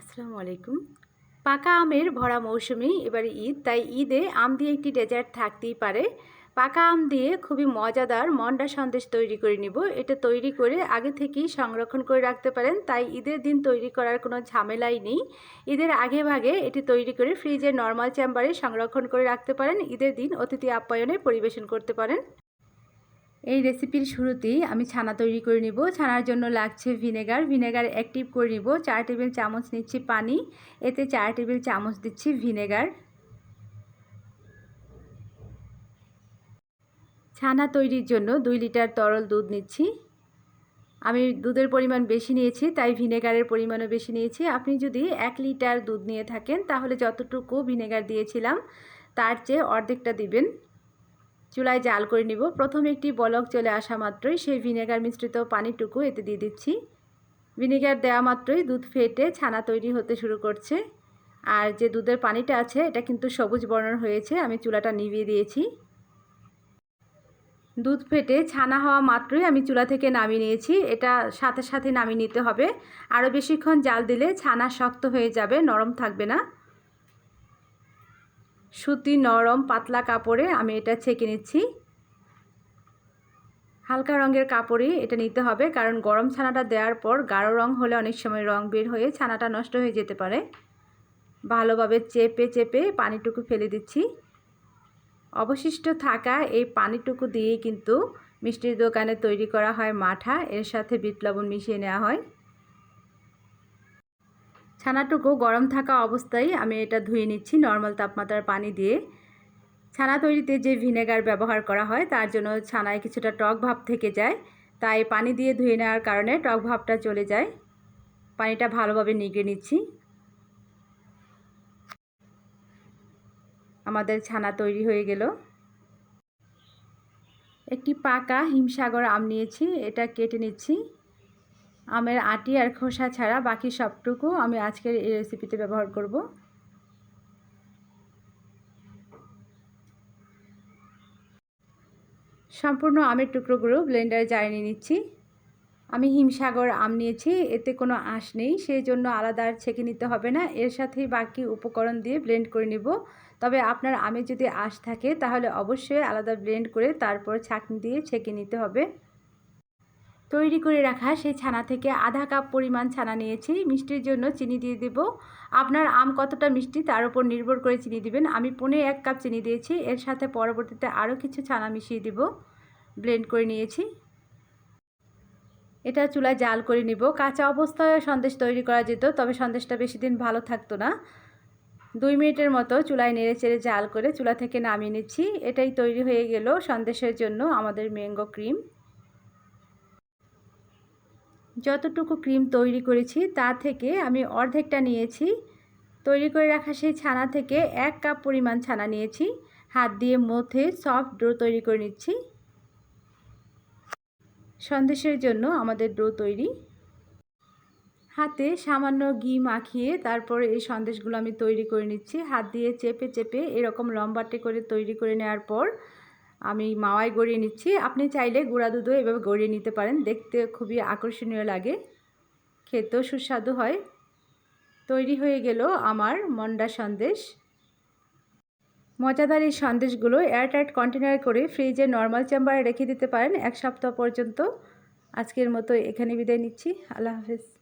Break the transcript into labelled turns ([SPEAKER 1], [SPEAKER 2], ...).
[SPEAKER 1] আসসালামু আলাইকুম। পাকা আমের ভরা মৌসুমি এবারে ঈদ, তাই ঈদে আম দিয়ে একটি ডেজার্ট থাকতেই পারে। পাকা আম দিয়ে খুবই মজাদার মন্ডা সন্দেশ তৈরি করে নিব। এটা তৈরি করে আগে থেকেই সংরক্ষণ করে রাখতে পারেন, তাই ঈদের দিন তৈরি করার কোনো ঝামেলাই নেই। ঈদের আগে ভাগে এটি তৈরি করে ফ্রিজের নর্মাল চেম্বারে সংরক্ষণ করে রাখতে পারেন। ঈদের দিন অতিথি আপ্যায়নে পরিবেশন করতে পারেন। এই রেসিপির শুরুতেই আমি ছানা তৈরি করে নিব। ছানার জন্য লাগছে ভিনেগার ভিনেগার অ্যাক্টিভ করে নিব। চার টেবিল চামচ নিচ্ছি পানি। এতে চার টেবিল চামচ দিচ্ছি ভিনেগার ছানা তৈরির জন্য দুই লিটার তরল দুধ নিচ্ছি। আমি দুধের পরিমাণ বেশি নিয়েছি, তাই ভিনেগারের পরিমাণও বেশি নিয়েছি। আপনি যদি এক লিটার দুধ নিয়ে থাকেন, তাহলে যতটুকু ভিনেগার দিয়েছিলাম, তার চেয়ে অর্ধেকটা দিবেন। চুলায় জাল করে নিব। প্রথমে একটি বলক চলে আসা মাত্রই সেই ভিনেগার মিশ্রিত পানিটুকু এতে দিয়ে দিচ্ছি। ভিনেগার দেওয়া মাত্রই দুধ ফেটে ছানা তৈরি হতে শুরু করছে। আর যে দুধের পানিটা আছে, এটা কিন্তু সবুজ বর্ণর হয়েছে, আমি চুলাটা নিভিয়ে দিয়েছি। দুধ ফেটে ছানা হওয়া মাত্রই আমি চুলা থেকে নামিয়ে নিয়েছি। এটা সাথে সাথে নামিয়ে নিতে হবে। আরও বেশিক্ষণ জাল দিলে ছানা শক্ত হয়ে যাবে, নরম থাকবে না। সুতি নরম পাতলা কাপড়ে আমি এটা ছেঁকে নিচ্ছি। হালকা রঙের কাপড়ই এটা নিতে হবে, কারণ গরম ছানাটা দেওয়ার পর গাঢ় রং হলে অনেক সময় রং বের হয়ে ছানাটা নষ্ট হয়ে যেতে পারে। ভালোভাবে চেপে চেপে পানিটুকু ফেলে দিচ্ছি। অবশিষ্ট থাকা এই পানিটুকু দিয়েই কিন্তু মিষ্টির দোকানে তৈরি করা হয় মাঠা, এর সাথে বিট লবণ মিশিয়ে নেওয়া হয়। ছানাটুকু গরম থাকা অবস্থায় আমি এটা ধুয়ে নিচ্ছি নর্মাল তাপমাত্রার পানি দিয়ে। ছানা তৈরিতে যে ভিনেগার ব্যবহার করা হয়, তার জন্য ছানায় কিছুটা টক ভাব থেকে যায়। তাই পানি দিয়ে ধুয়ে নেওয়ার কারণে টক ভাবটা চলে যায়। পানিটা ভালোভাবে নিগড়ে নিচ্ছি। আমাদের ছানা তৈরি হয়ে গেল। একটি পাকা হিমসাগর আম নিয়েছি, এটা কেটে নিচ্ছি। আমের আটি আর খোসা ছাড়া বাকি সবটুকু আমি আজকের এই রেসিপিতে ব্যবহার করব। সম্পূর্ণ আমের টুকরোগুলো ব্লেন্ডারে জারিয়ে নিচ্ছি। আমি হিমসাগর আম নিয়েছি, এতে কোনো আঁশ নেই, সেই জন্য আলাদা আর ছেঁকে নিতে হবে না। এর সাথেই বাকি উপকরণ দিয়ে ব্লেন্ড করে নিব। তবে আপনার আমে যদি আঁশ থাকে, তাহলে অবশ্যই আলাদা ব্লেন্ড করে তারপর ছাঁকনি দিয়ে ছেঁকে নিতে হবে। তৈরি করে রাখা সেই ছানা থেকে আধা কাপ পরিমাণ ছানা নিয়েছি। মিষ্টির জন্য চিনি দিয়ে দেব। আপনার আম কতটা মিষ্টি তার উপর নির্ভর করে চিনি দিবেন। আমি পনে এক কাপ চিনি দিয়েছি। এর সাথে পরবর্তীতে আরও কিছু ছানা মিশিয়ে দিব। ব্লেন্ড করে নিয়েছি। এটা চুলায় জাল করে নিব। কাঁচা অবস্থায় সন্দেশ তৈরি করা যেত, তবে সন্দেশটা বেশি দিন ভালো থাকতো না। দুই মিনিটের মতো চুলায় নেড়ে চেড়ে জাল করে চুলা থেকে নামিয়ে নিচ্ছি। এটাই তৈরি হয়ে গেল সন্দেশের জন্য আমাদের ম্যাঙ্গো ক্রিম। যতটুকু ক্রিম তৈরি করেছি তা থেকে আমি অর্ধেকটা নিয়েছি। তৈরি করে রাখা সেই ছানা থেকে এক কাপ পরিমাণ ছানা নিয়েছি। হাত দিয়ে মধ্যে সফট ডো তৈরি করে নিচ্ছি। সন্দেশের জন্য আমাদের ডো তৈরি। হাতে সামান্য ঘি মাখিয়ে তারপরে এই সন্দেশগুলো আমি তৈরি করে নিচ্ছি। হাত দিয়ে চেপে চেপে এরকম লম্বাটে করে তৈরি করে নেওয়ার পর আমি মাওয়ায় গড়িয়ে নিচ্ছি। আপনি চাইলে গুঁড়া দুধও এভাবে গড়িয়ে নিতে পারেন। দেখতে খুবই আকর্ষণীয় লাগে। খেতেও সুস্বাদু হয়। তৈরি হয়ে গেল আমার মন্ডা সন্দেশ। মজাদার এই সন্দেশগুলো এয়ারটাইট কন্টেনার করে ফ্রিজে নর্মাল চেম্বারে রেখে দিতে পারেন এক সপ্তাহ পর্যন্ত। আজকের মতো এখানে বিদায় নিচ্ছি। আল্লাহ হাফেজ।